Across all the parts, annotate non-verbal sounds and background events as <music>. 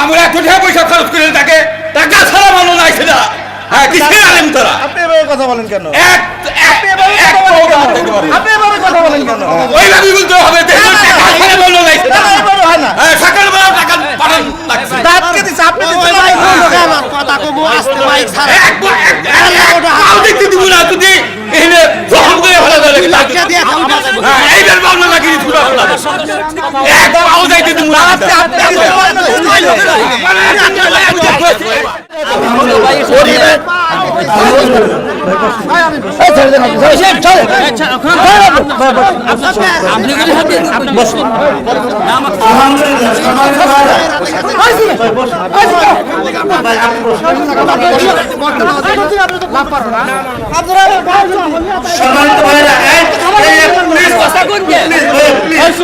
আমরা টাকা পয়সা খরচ করে তাকে? টাকা ছাড়া মানুষ নাই সেটা। হ্যাঁ কিসের আলেম তারা? আপনি এভাবে কথা বলেন কেন? এক আপনি এভাবে কথা বলেন কেন? ওই ভাবি বলতে হবে টাকা ছাড়া নাই সেটা। না, হয় না। হ্যাঁ সকালবেলা টাকা পাঠান লাগছে। দাঁতকে দিছে আপনি ভুল কথা আসতে মাইক ছাড়া। এক পাও দেখতে দিব না যদি এখানে জখম করে লাঠিয়া দিয়ে হ্যাঁ এইবার ভাবনা নাকি পুরো ফেলা এক পাও দেখতে দিব না। আপনি আপনি দিতে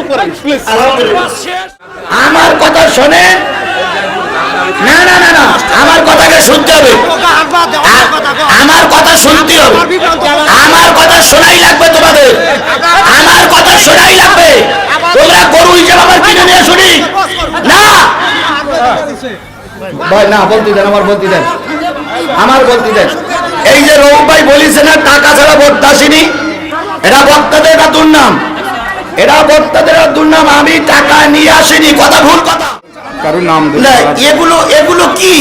পারেন না, সম্মানিত আমার কথা না না না আমার কথাকে শুনতে হবে। আমার কথা শুনতে হবে। আমার কথা শোনাই লাগবে তোমাদের। আমার কথা শোনাই লাগবে। তোমরা গরু হিসেবে আমার কিনে নিয়ে শুনি। না। ভাই না বলতে দেন আমার বলতে দেন। আমার বলতে দেন। এই যে রৌফ ভাই বলিছে না টাকা ছাড়া ভোট আসেনি এটা বক্তাদের একটা দুর্নাম এটা বক্তাদের দুর্নাম আমি টাকা নিয়ে আসিনি কথা ভুল কথা। কারও নাম এগুলো এগুলো কি।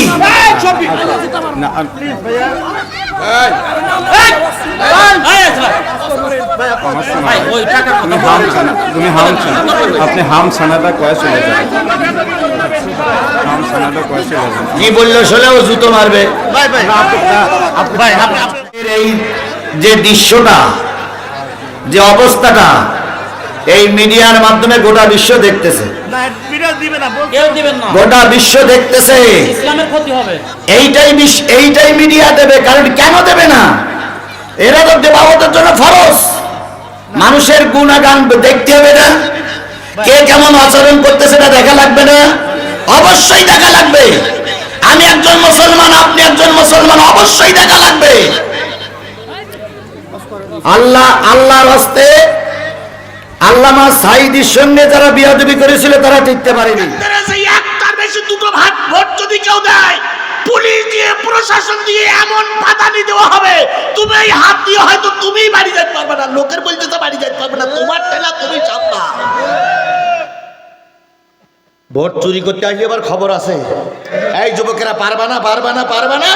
তুমি হাম ছানা। আপনি হাম ছানাটা কয়ে চলে যাবেন হাম ছানাটা কয়ে চলে যাবেন কি বলল শোলেও জুতো মারবে? এই যে দৃশ্যটা যে অবস্থাটা এই মিডিয়ার মাধ্যমে গোটা বিশ্ব দেখতেছে। কেউ দিবেন না। গোটা বিশ্ব দেখতেছে। ইসলামের ক্ষতি হবে। এইটাই এইটাই মিডিয়া দেবে কারণ কেন দেবে না? এরা তো দেবাবতের জন্য ফরজ। মানুষের গুণাগান দেখতে হবে না। কে কেমন আচরণ করতেছে না দেখা লাগবে না। অবশ্যই দেখা লাগবে। আমি একজন মুসলমান আপনি একজন মুসলমান অবশ্যই দেখা লাগবে। আল্লাহ আল্লাহর হস্তে আল্লামা সাইদির সঙ্গে যারা বিয়াদবি করেছিল, তারা টিকতে পারেনি। ভোট না না চুরি করতে আসলে এবার খবর আছে। এই যুবকেরা, পারবা না পারবা না না?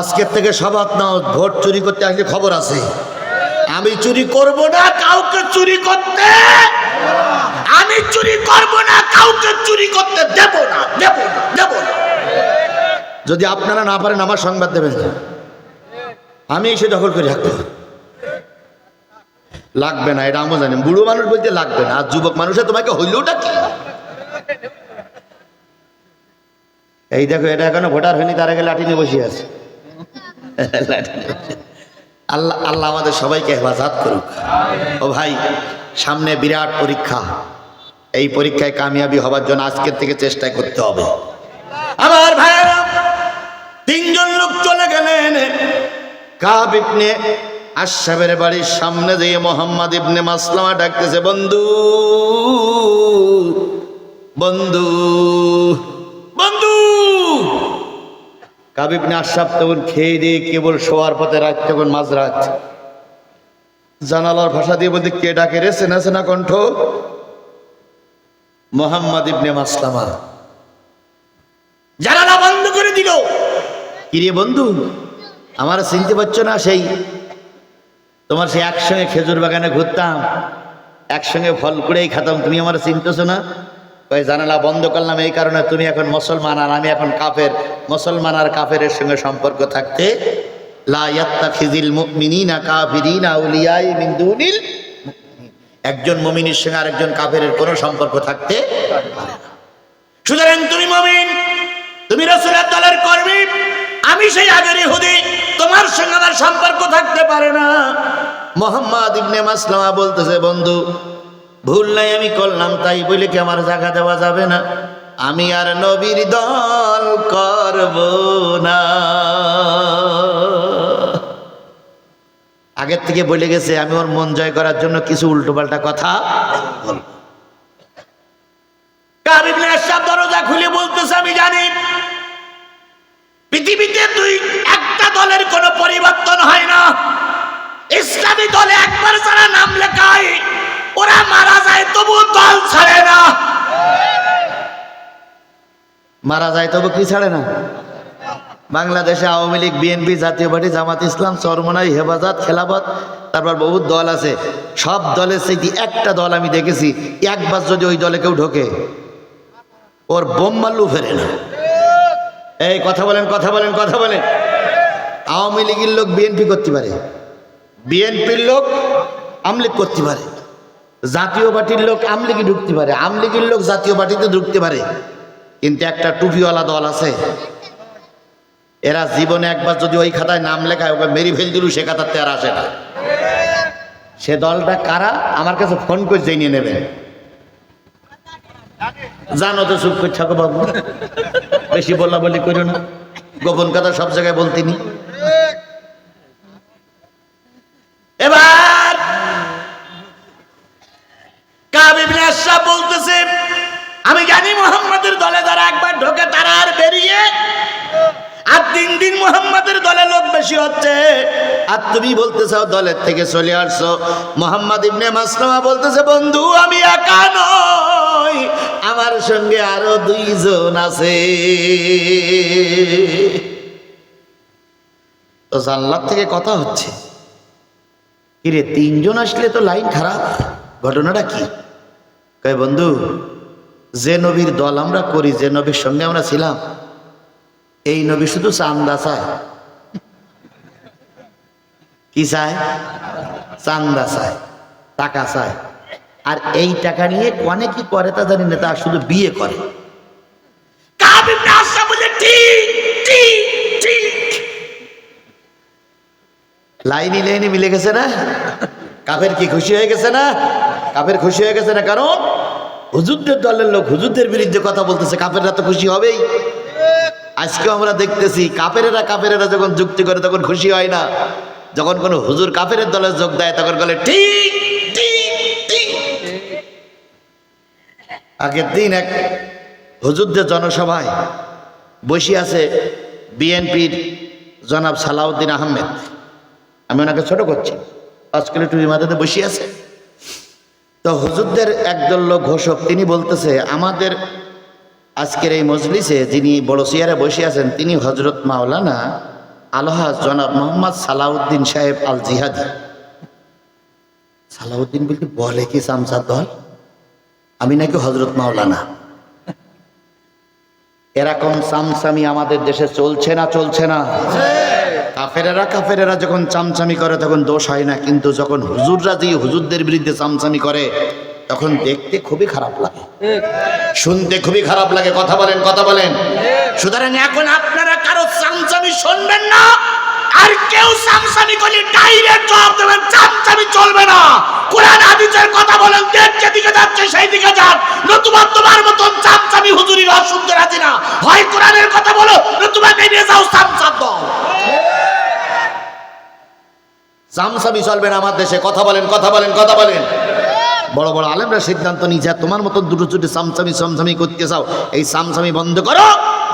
আজকের থেকে সবাত নাও, ভোট চুরি করতে আসলে খবর আছে। আমি চুরি করব না, কাউকে চুরি করতে। আমি চুরি করব না, কাউকে চুরি করতে দেব না দেব না দেব না। যদি আপনারা না পারেন, আমার সংবাদ দেবেন। আমি এসে দখল করে রাখব। লাগবে না, এটা আমি জানি। বুড়ো মানুষ বলতে লাগবে না। আর যুবক মানুষে তোমাকে হইলেওটা কি? এই দেখো, এটা এখনও ভোটার হয়নি, তার আগে লাঠি নিয়ে বসে আছে। <laughs> লাঠি। আল্লাহ আল্লাহ আমাদের সবাইকে হেফাজত করুক। ও ভাই, সামনে বিরাট পরীক্ষা। এই পরীক্ষায় কামিয়াবি হবার জন্য আজকের থেকে চেষ্টা করতে হবে। আমার ভাইয়েরা, তিনজন লোক চলে গেলেন। কাব ইবনে আশরাফের বাড়ির সামনে দিয়ে মোহাম্মদ ইবনে মাসলামা ডাকতেছে, বন্ধু বন্ধু। কাব ইবনে আশরাফ তখন খেয়ে দিয়ে কেবল শোয়ার পথে রাত তখন মাঝরাত। জানালার ভাষা দিয়ে বলতে কে ডাকে রে? সেনা সেনা কণ্ঠ? মোহাম্মদ ইবনে মাসলামা। জানালা বন্ধ করে দিল। কিরে বন্ধু? আমার চিনতে পারছ না সেই? তোমার সেই একসঙ্গে খেজুর বাগানে ঘুরতাম একসঙ্গে ফল কুড়েই খেতাম তুমি আমার চিনতেছো না? জানালা বন্ধ করলাম এই কারণে তুমি এখন মুসলমান আর আমি এখন কাফের। মুসলমান আর কাফের সঙ্গে সম্পর্ক থাকতে। একজন মুমিনের সঙ্গে আরেকজন কাফের কোনো সম্পর্ক থাকতে সুতরাং তুমি মমিন, তুমি রসুলের কর্মী, আমি সেই আগের ইহুদি, তোমার সঙ্গে আমার সম্পর্ক থাকতে পারে না। মোহাম্মদ ইবনে মাসলামা বলতেছে, বন্ধু, ভুল নাই, আমি করলাম তাই বলে কি আমার জায়গা দেওয়া যাবে না? আমি আর নবীর দল করব না। আগের থেকে বলে গেছে, আমি ওর মন জয় করার জন্য কিছু উল্টোপাল্টা কথা দরজা খুলে বলতেছে, আমি জানি। পৃথিবীতে দুই, একটা দলের কোনো পরিবর্তন হয় না। ইসলামী দলে একবার যারা নাম লেখায়, ওরা মারা যায় তবু দল ছাড়ে না। মারা যায় তবু কি ছাড়ে না? বাংলাদেশে Awami League BNP Jatiya Party, Jamaat Islam, Charmonai, Hefazat, Khelafat, তারপর বহুত দল আছে। সব দলের সেই একটা দল আমি দেখেছি, একবার যদি ওই দলে কেউ ঢোকে, ওর বোম মাল্লু ফেরে না। এই কথা বলেন কথা বলেন কথা বলেন। আওয়ামী লীগের লোক বিএনপি করতে পারে বিএনপির লোক আমলিগ করতে পারে, জাতীয় পার্টির লোক আমলিগে ঢুকতে পারে আমলিগের লোক জাতীয় পার্টিতে ঢুকতে পারে। কিন্তু একটা টুপিওয়ালা দল আছে। এরা জীবনে একবার যদি ওই খাতায় নাম লেখায়, ওকে মেরি ফেল দিল, সে খাতাতে আর আসে না। সে দলটা কারা? আমার কাছে ফোন করে জেনে নেবে। জানো তো সুখ করে থাকো বাবু। বেশি বলা বলি করো না। গোপন কথা সব জায়গায় বলতিনি এবার কাবিবিন আশরাফ বলতেছে আমি জানি মোহাম্মদের দলে যারা একবার ঢোকে তারা আর বেরিয়ে আর দিন দিন মোহাম্মদের দলে লোক বেশি হচ্ছে আর তুমি বলতে চাও দলের থেকে চলে আসছো। মোহাম্মদ ইবনে মাসলামা বলতেছে, বন্ধু, আমি একা নই, আমার সঙ্গে আরও দুইজন আছে। তো জানলার থেকে কথা হচ্ছে। কিরে, তিনজন আসলে তো লাইন খারাপ। ঘটনাটা কি? কয়, বন্ধু, যে নবীর দল আমরা করি, যে নবীর সঙ্গে আমরা ছিলাম, এই নবী শুধু চান্দা চায়। কি চায়? চান্দা চায়, টাকা চায়। আর এই টাকা নিয়ে কনে কি করে, তা জানি না, তা শুধু বিয়ে করে। লাইনি লাইনি মিলে গেছে না? কাফের কি খুশি হয়ে গেছে না? কাফের খুশি হয়ে গেছে না? কারণ হুজুরদের দলের লোক হুজুরদের বিরুদ্ধে কথা বলতেছে, কাফেররা তো খুশি হবেই। আজকে আমরা দেখতেছি, কাফেরেরা কাফেরেরা যখন যুক্তি করে, তখন খুশি হয় না। যখন কোনো হুজুর কাফেরের দলে যোগ দেয়, তখন বলে, ঠিক আগের দিন এক হুজুরদের জনসভায় বসে আছে বিএনপির জনাব সালাউদ্দিন আহমেদ। আমি ওনাকে ছোট করছি, পাঁচ কিলো টুরি মাথাতে বসে আছে। তো হুজুরদের একদল লোক ঘোষক, তিনি বলতেছে, আমাদের আজকের এই মজলিসে যিনি বড় চেয়ারে বসে আছেন, তিনি হজরত মাওলানা আলহাজ জনাব মোহাম্মদ সালাউদ্দিন সাহেব আল জিহাদি সালাউদ্দিন বলতে বলে কি সামসাদ দল? আমি নাকি হজরত মাওলানা? এরকম সামসামি আমাদের দেশে চলছে না চলছে না? কাফেরেরা কাফেরেরা যখন চামচামি করে তখন দোষ হয় না, কিন্তু যখন হুজুররা দিয়ে হুজুরদের বিরুদ্ধে চামচামি করে তখন দেখতে খুবই খারাপ লাগে। শুনতে খুবই খারাপ লাগে কথা বলেন কথা বলেন। সুতরাং এখন আপনারা কারও চামচামি শুনবেন না আর কেউ চামচামি করলে ডাইরেক্ট জবাব দেবেন চামচামি চলবে না। কোরআন হাদিসের কথা বলেন দেশ যেদিকে যাচ্ছে সেই দিকে যান। নতুবা তোমার মতন চামচামি হুজুরি রস শুনতে রাজি না। হয় কোরআনের কথা বলো নতুবা বেরিয়ে যাও চামচাম দল চামচামি চলবে না আমার দেশে কথা বলেন কথা বলেন কথা বলেন। বড় বড় আলেমরা সিদ্ধান্ত নিয়ে যা তোমার মতন দুটো চুটি সামসামি সামসামি করতে চাও, এই সামসামি বন্ধ করো।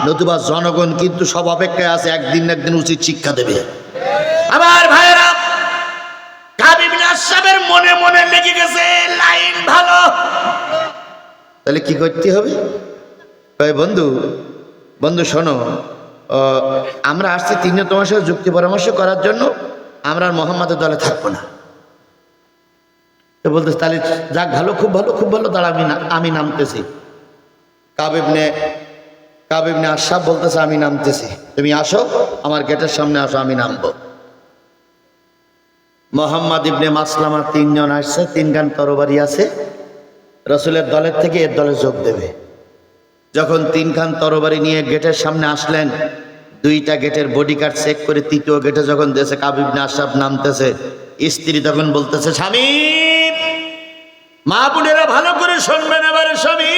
নতুবা জনগণ কিন্তু সব অপেক্ষায় আছে, একদিন না একদিন উচিত শিক্ষা দেবে। আমার ভাইয়েরা আশরাফের মনে মনে লেগে গেছে, লাইন ভালো। তাহলে কি করতে হবে? বন্ধু বন্ধু, শোনো আমরা আসছি তিনজন তোমার সাথে যুক্তি পরামর্শ করার জন্য, আমরা মোহাম্মদের দলে থাকব না। তো বলতে তাহলে যাক ভালো, খুব ভালো খুব ভালো, দাঁড়া, আমি আমি নামতেছি। কাবিবনে কাবিবনে আশাব বলতেছে, আমি নামতেছি। তুমি আসো, আমার গেটের সামনে আসো, আমি নামবো। মোহাম্মদ ইবনে মাসলামার তিনজন আসছে তিন গান তরবারি আছে। রসুলের দলের থেকে এর দলে যোগ দেবে। যখন তিন খান তরবারি নিয়ে গেটের সামনে আসলেন, দুইটা গেটের বডি কার্ড চেক করে তৃতীয় গেটে যখন দেশে কাবিবনে আশরাফ নামতেছে, স্ত্রী তখন বলতেছে, স্বামী! মা বোনেরা ভালো করে শুনবেন এবারে স্বামী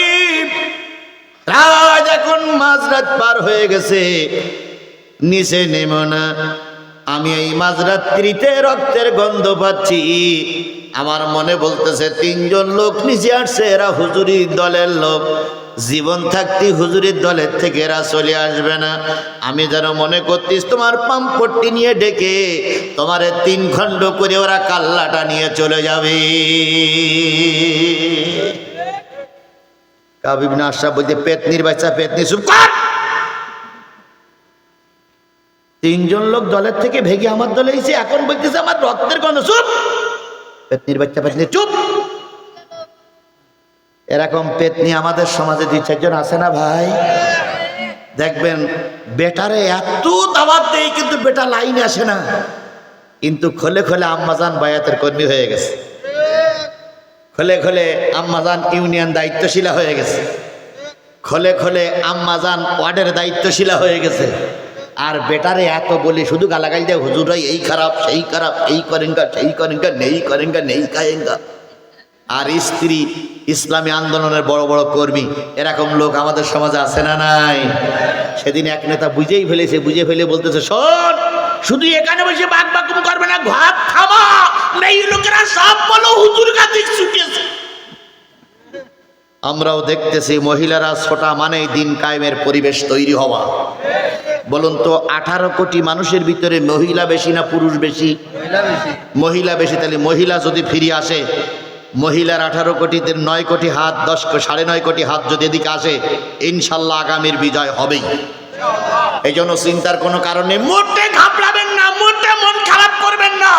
রাত এখন মাঝরাত পার হয়ে গেছে। নিচে নেমো না। আমি এই মাঝরাত্রিতে রক্তের গন্ধ পাচ্ছি। আমার মনে বলতেছে, তিনজন লোক নিচে আসছে, এরা হুজুরি দলের লোক। জীবন থাকতে হুজুরের দলের থেকে এরা চলে আসবে না। আমি যেন মনে করতিস তোমার পাম্পট্টি নিয়ে ডেকে তোমার তিন খণ্ড করে ওরা কাল্লাটা নিয়ে চলে যাবে। কাবিবিন আশরাফ বলছে, পেতনির বাচ্চা, পেতনি, চুপ তিনজন লোক দলের থেকে ভেগে আমার দলে এসে এখন বলতেছে, আমার রক্তের গন্ধ, চুপ! পেতনির বাচ্চা, পেতনি, চুপ! এরকম পেতনি আমাদের সমাজে দুই চারজন আছে না ভাই? দেখবেন, বেটারে এত দাওয়াত দেয় কিন্তু বেটা লাইনে আসে না। কিন্তু খোলে খোলে আম্মাজান বায়াতের কর্মী হয়ে গেছে। খোলে খোলে আম্মাজান ইউনিয়ন দায়িত্বশীলা হয়ে গেছে। খোলে খোলে আম্মাজান ওয়ার্ডের দায়িত্বশীলা হয়ে গেছে। আর বেটারে এত বলি শুধু গালাগাল দেয় হুজুরাই এই খারাপ, সেই খারাপ, এই করেন করেঙ্গা সেই করেন করেঙ্গা নেই করেন করেঙ্গা নেই খায়েঙ্গা আর স্ত্রী, ইসলামী আন্দোলনের বড় বড় কর্মী, এরকম লোক আমাদের সমাজে আছে না নাই? সেদিন এক নেতা বুঝেই ফেলেছে, বুঝে ফেলে বলতেছে, শোন, শুধু এখানে বসে বাক বাকুম করবে না ঘর থামা এই লোকেরা সব বলো, হুজুর কাছে ছুটেছে। আমরাও দেখতেছি, মহিলারা ছোটা মানেই দিন কায়েমের পরিবেশ তৈরি হওয়া। বলুন তো, আঠারো কোটি মানুষের ভিতরে মহিলা বেশি না পুরুষ বেশি? মহিলা বেশি। তাহলে মহিলা যদি ফিরে আসে মহিলার আঠারো কোটিতে নয় কোটি হাত, দশ সাড়ে নয় কোটি হাত যদি এদিকে আসে, ইনশাল্লাহ আগামীর বিজয় হবেই। এই জন্য চিন্তার কোনো কারণ মোটে ঘাবড়াবেন না, মোটে মন খারাপ করবেন না।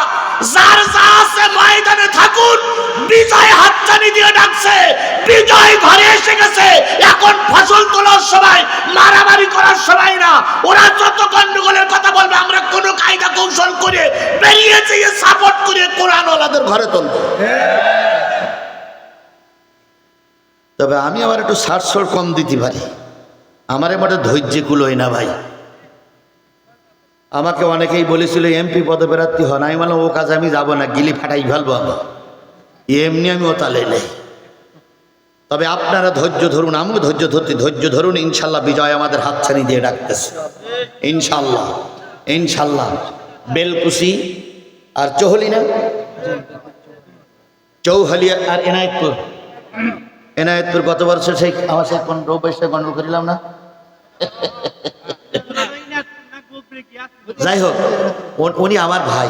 যার যা আছে ময়দানে থাকুন। বিজয় হাতছানি দিয়ে ডাকছে। বিজয় ঘরে এসে গেছে। এখন ফসল তোলার সময়, মারামারি করার সময় না। ওরা যত গন্ডগোলের কথা বলবে, আমরা কোনো কায়দা কৌশল করে বেরিয়ে যেয়ে সাপোর্ট করে কোরআন ওলাদের ঘরে তুলবো। তবে আমি আবার একটু সারসর কম দিতে পারি। আমারে ধৈর্য কুলোয় না ভাই। আমাকে অনেকেই বলেছিল, এমপি পদপ্রার্থী হন। আমি বললাম, ও কাজে আমি যাব না, গিলি ফাটাই ফেলব আমি। এমনি আমি ও তালে নেই। তবে আপনারা ধৈর্য ধরুন, আমিও ধৈর্য ধরতে, ধৈর্য ধরুন, ইনশাল্লাহ বিজয় আমাদের হাতছানি দিয়ে ডাকতেছে। ইনশাল্লাহ ইনশাল্লাহ। বেলকুশি আর চহলি না? চৌহালিয়া আর এনায়তপুর। এনায়তপুর গত বছর সেই আমার সেই কোন রৌপেশে গন্ডল করিলাম না। যাই হোক উনি আমার ভাই।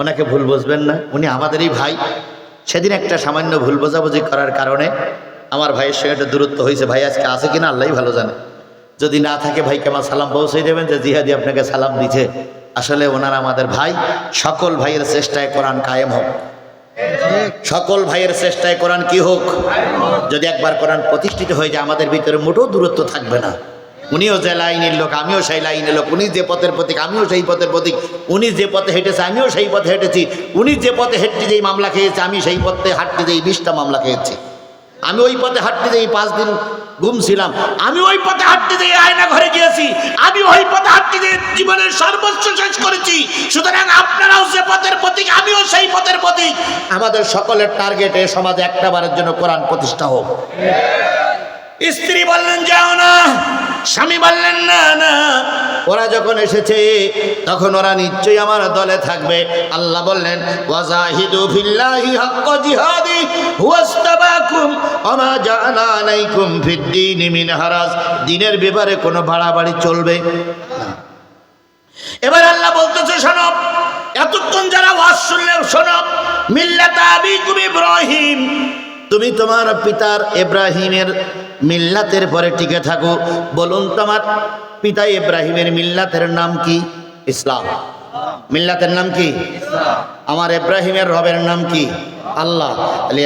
ওনাকে ভুল বুঝবেন না উনি আমাদেরই ভাই। সেদিন একটা সামান্য ভুল বোঝাবুঝি করার কারণে আমার ভাইয়ের সঙ্গে একটা দূরত্ব হয়েছে। ভাই আজকে আছে কিনা আল্লাহই ভালো জানে। যদি না থাকে ভাইকে আমার সালাম পৌঁছে দেবেন যে জিহাদি আপনাকে সালাম দিছে। আসলে ওনারা আমাদের ভাই। সকল ভাইয়ের চেষ্টায় কোরআন কায়েম হোক। সকল ভাইয়ের চেষ্টায় কোরআন কি হোক, যদি একবার কোরআন প্রতিষ্ঠিত হয়ে যায়, আমাদের ভিতরে মোটেও দূরত্ব থাকবে না। উনিও যে লাইনের লোক, আমিও সেই লাইনের লোক, উনি যে পথের প্রতীক, আমিও সেই পথের প্রতীক, উনি যে পথে হেঁটেছে, আমিও সেই পথে হেঁটেছি, উনি যে পথে হেঁটতে যেই মামলা খেয়েছে, আমি সেই পথে হাঁটতে যেই বিশটা মামলা খেয়েছি। আমি ওই পথে হাঁটতে যেই পাঁচ দিন ঘুমছিলাম, আমি ওই পথে হাঁটতে যেয়ে আয়না ঘরে গিয়েছি, আমি ওই পথে যেয়ে জীবনের সর্বোচ্চ শেষ করেছি। সুতরাং আপনারাও যে পথের প্রতীক, আমিও সেই পথের প্রতীক। আমাদের সকলের টার্গেটে সমাজে একটা বারের জন্য কোরআন প্রতিষ্ঠা হোক। স্ত্রী বললেন, যাও না। স্বামী বললেন, না না। ওরা যখন এসেছে, তখন ওরা নিশ্চয়ই আমার দলে থাকবে। আল্লাহ বললেন, ওয়াজাহিদু ফিল্লাহি হাক্কা জিহাদি, হুয়াস্তাবাকুম ওমা জাআলা আলাইকুম ফিদ্দীনি মিন হারাজ। দিনের ব্যাপারে কোনো বাড়াবাড়ি চলবে এবার আল্লাহ বলতেছে, শোনো, এতক্ষণ যারা ওয়াজ শুনলে, শোনো, মিল্লাত আবিকুম ইব্রাহিম। তুমি তোমার পিতার ইব্রাহিমের মিল্লাতের পরে টিকে থাকো। বলুন তোমার পিতা ইব্রাহিমের মিল্লাতের নাম কি? ইসলাম। মিল্লাতের নাম কি? আমার ইব্রাহিমের রবের নাম কি? আল্লাহ।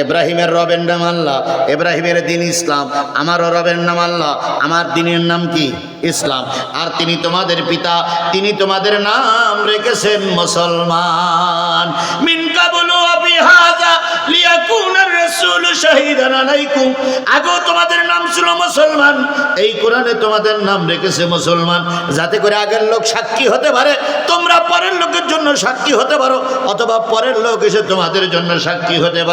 ইব্রাহিমের রবের নাম আল্লাহ, ইব্রাহিমের দিন ইসলাম, আমারও রবের নাম আল্লাহ, আমার দিনের নাম কি? ইসলাম। আর তিনি তোমাদের পিতা, তিনি তোমাদের নাম রেখেছেন মুসলমান। মিন আগেও তোমাদের নাম ছিল মুসলমান। এই কোরআনে তোমাদের নাম রেখেছে মুসলমান। যাতে করে আগের লোক সাক্ষী হতে পারে, তোমরা পরের লোকের জন্য সাক্ষী হতে পারো, অথবা পরের লোক এসে তোমাদের জন্য সাক্ষী হতে পারে।